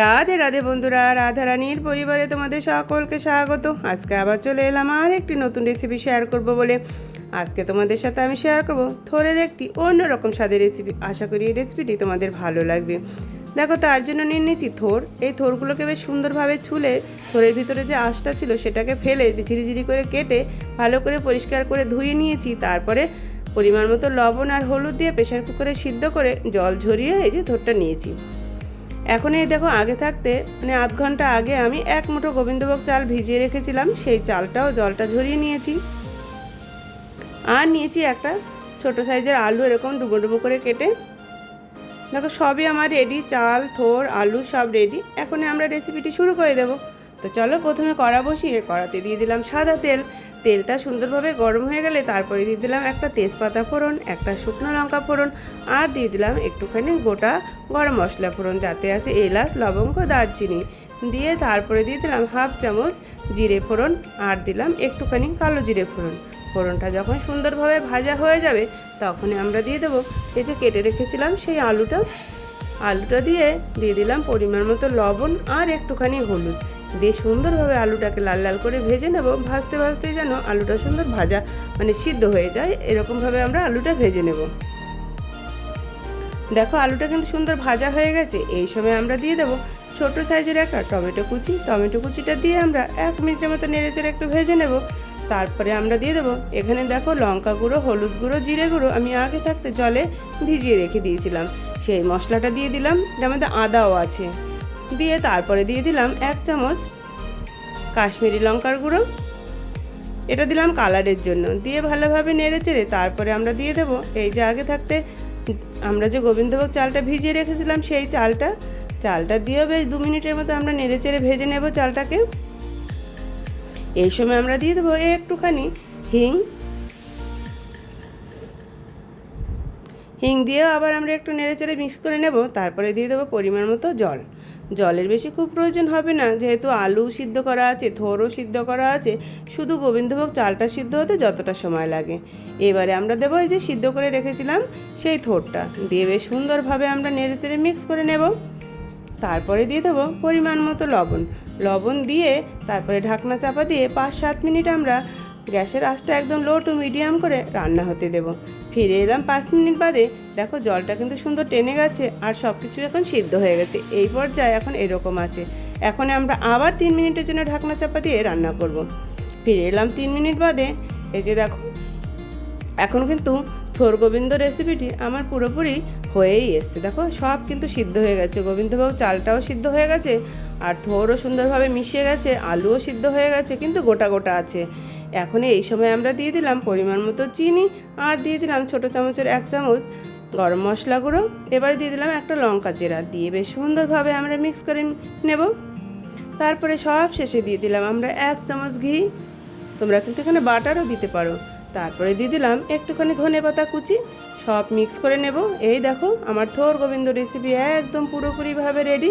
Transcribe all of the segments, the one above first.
রাধে রাধে বন্ধুরা রাধারানীর পরিবারে তোমাদের সকলকে স্বাগত। আজকে আবার চলে এলাম আর একটি নতুন রেসিপি শেয়ার করব বলে। আজকে তোমাদের সাথে আমি শেয়ার করব থোরের একটি অন্যরকম স্বাদের রেসিপি আশা করি এই রেসিপিটি তোমাদের ভালো লাগবে। দেখো, তার জন্য নিয়ে নিয়েছি থোর। এই থোরগুলোকে বেশ সুন্দরভাবে ছুলে থোরের ভিতরে যে আঁশটা ছিল সেটাকে ফেলে ঝিরিঝিরি করে কেটে ভালো করে পরিষ্কার করে ধুয়ে নিয়েছি। তারপরে পরিমাণ মতো লবণ আর হলুদ দিয়ে প্রেশার কুকারে সিদ্ধ করে জল ঝরিয়ে এই যে থোরটা নিয়েছি। এখন এই দেখো আগে থাকতে মানে আধ ঘণ্টা আগে আমি এক মুঠো গোবিন্দভোগ চাল ভিজিয়ে রেখেছিলাম, সেই চালটাও জলটা ঝরিয়ে নিয়েছি। আর নিয়েছি একটা ছোট সাইজের আলু এরকম ডুবো ডুবো করে কেটে। দেখো সবই আমার রেডি চাল, থোর, আলু সব রেডি এখন আমরা রেসিপিটি শুরু করে দেবো। তো চলো প্রথমে কড়া বসিয়ে কড়াতে দিয়ে দিলাম সাদা তেল। তেলটা সুন্দরভাবে গরম হয়ে গেলে তারপরে দিয়ে দিলাম একটা তেজপাতা ফোড়ন, একটা শুকনো লঙ্কা ফোড়ন আর দিয়ে দিলাম একটুখানি গোটা গরম মশলা ফোড়ন যাতে আছে এলাচ, লবঙ্গ, দারচিনি। দিয়ে তারপরে দিয়ে দিলাম হাফ চামচ জিরে ফোড়ন আর দিলাম একটুখানি কালো জিরে ফোড়ন। ফোড়নটা যখন সুন্দরভাবে ভাজা হয়ে যাবে তখনই আমরা দিয়ে দেবো এই যে কেটে রেখেছিলাম সেই আলুটা। আলুটা দিয়ে দিয়ে দিলাম পরিমাণ মতো লবণ আর একটুখানি হলুদ। দিয়ে সুন্দরভাবে আলুটাকে লাল লাল করে ভেজে নেব। ভাজতে ভাজতে যেন আলুটা সুন্দর ভাজা মানে সিদ্ধ হয়ে যায়। এরকমভাবে আমরা আলুটা ভেজে নেব। দেখো আলুটা কিন্তু সুন্দর ভাজা হয়ে গেছে। এই সময় আমরা দিয়ে দেবো ছোট সাইজের একটা টমেটো কুচি। টমেটো কুচিটা দিয়ে আমরা এক মিনিটের মতো নেড়েচেড়ে একটু ভেজে নেব। তারপরে আমরা দিয়ে দেবো এখানে দেখো লঙ্কা গুঁড়ো, হলুদ গুঁড়ো, জিরে গুঁড়ো আমি আগে থাকতে জলে ভিজিয়ে রেখে দিয়েছিলাম। সেই মশলাটা দিয়ে দিলাম। মধ্যে আদাও আছে। দিয়ে তারপরে দিয়ে দিলাম এক চামচ কাশ্মীরি লঙ্কার গুঁড়ো। এটা দিলাম কালারের জন্য। দিয়ে ভালোভাবে নেড়ে চেড়ে তারপরে আমরা দিয়ে দেবো। এই যে আগে থাকতে আমরা যে গোবিন্দভোগ চালটা ভিজিয়ে রেখেছিলাম সেই চালটা। চালটা দিয়েও বেশ দু মিনিটের মতো আমরা নেড়ে চেড়ে ভেজে নেব চালটাকে। এই সময় আমরা দিয়ে দেবো একটুখানি হিং হিং দিয়েও আবার আমরা একটু নেড়ে চেড়ে মিক্স করে নেব, তারপরে দিয়ে দেবো পরিমাণ মতো জল। জলের বেশি খুব প্রয়োজন হবে না, যেহেতু আলু সিদ্ধ করা আছে, থোরও সিদ্ধ করা আছে, শুধু গোবিন্দভোগ চালটা সিদ্ধ হতে যতটা সময় লাগে। এবারে আমরা দেবো এই যে সিদ্ধ করে রেখেছিলাম সেই থোরটা, দিয়ে বেশ সুন্দরভাবে আমরা নেড়ে চেড়ে মিক্স করে নেব। তারপরে দিয়ে দেবো পরিমাণ মতো লবণ। লবণ দিয়ে তারপরে ঢাকনা চাপা দিয়ে পাঁচ সাত মিনিট আমরা গ্যাসের আঁচটা একদম লো টু মিডিয়াম করে রান্না হতে দেব। ফিরে এলাম পাঁচ মিনিট বাদে। দেখো, জলটা কিন্তু সুন্দর টেনে গেছে আর সব কিছু এখন সিদ্ধ হয়ে গেছে। এই পর্যায়ে এখন এরকম আছে। এখন আমরা আবার তিন মিনিটের জন্য ঢাকনা চাপা দিয়ে রান্না করব। ফিরে এলাম তিন মিনিট বাদে। এই যে দেখো, এখন কিন্তু থোর গোবিন্দ রেসিপিটি আমার পুরোপুরি হয়েই এসছে। দেখো, সব কিন্তু সিদ্ধ হয়ে গেছে। গোবিন্দভোগ চালটাও সিদ্ধ হয়ে গেছে আর থোরও সুন্দরভাবে মিশিয়ে গেছে, আলুও সিদ্ধ হয়ে গেছে, কিন্তু গোটা গোটা আছে। এখন এই সময় আমরা দিয়ে দিলাম পরিমাণ মতো চিনি আর দিয়ে দিলাম ছোটো চামচের এক চামচ গরম মশলা গুঁড়ো। এবার দিয়ে দিলাম একটা লঙ্কা চেরা দিয়ে বেশ সুন্দরভাবে আমরা মিক্স করে নেব। তারপরে সব শেষে দিয়ে দিলাম আমরা এক চামচ ঘি। তোমরা কিন্তু এখানে বাটারও দিতে পারো। তারপরে দিয়ে দিলাম একটুখানি ধনে পাতা কুচি। সব মিক্স করে নেব। এই দেখো আমার থোর গোবিন্দ রেসিপি একদম পুরোপুরিভাবে রেডি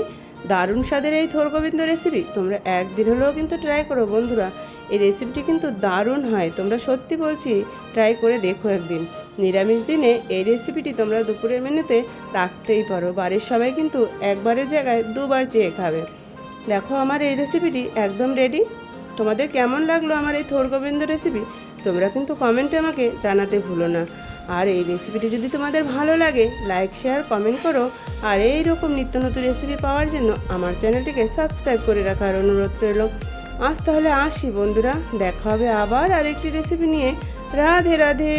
দারুণ স্বাদের এই থোর গোবিন্দ রেসিপি তোমরা একদিন হলেও কিন্তু ট্রাই করো বন্ধুরা। এই রেসিপিটি কিন্তু দারুণ হয়। তোমরা সত্যি বলছি ট্রাই করে দেখো একদিন। নিরামিষ দিনে এই রেসিপিটি তোমরা দুপুরের মেনুতে রাখতেই পারো। বাড়ির সবাই কিন্তু একবারের জায়গায় দুবার চেয়ে খাবে। দেখো আমার এই রেসিপিটি একদম রেডি তোমাদের কেমন লাগল আমার এই থোর গোবিন্দ রেসিপি তোমরা কিন্তু কমেন্টে আমাকে জানাতে ভুলো না। আর এই রেসিপিটি যদি তোমাদের ভালো লাগে লাইক শেয়ার কমেন্ট করো। আর এই রকম নিত্য নতুন রেসিপি পাওয়ার জন্য আমার চ্যানেলটিকে সাবস্ক্রাইব করে রাখার অনুরোধ রইল। আজ তাহলে আসি বন্ধুরা দেখা হবে আবার আরেকটি রেসিপি নিয়ে। রাধে রাধে।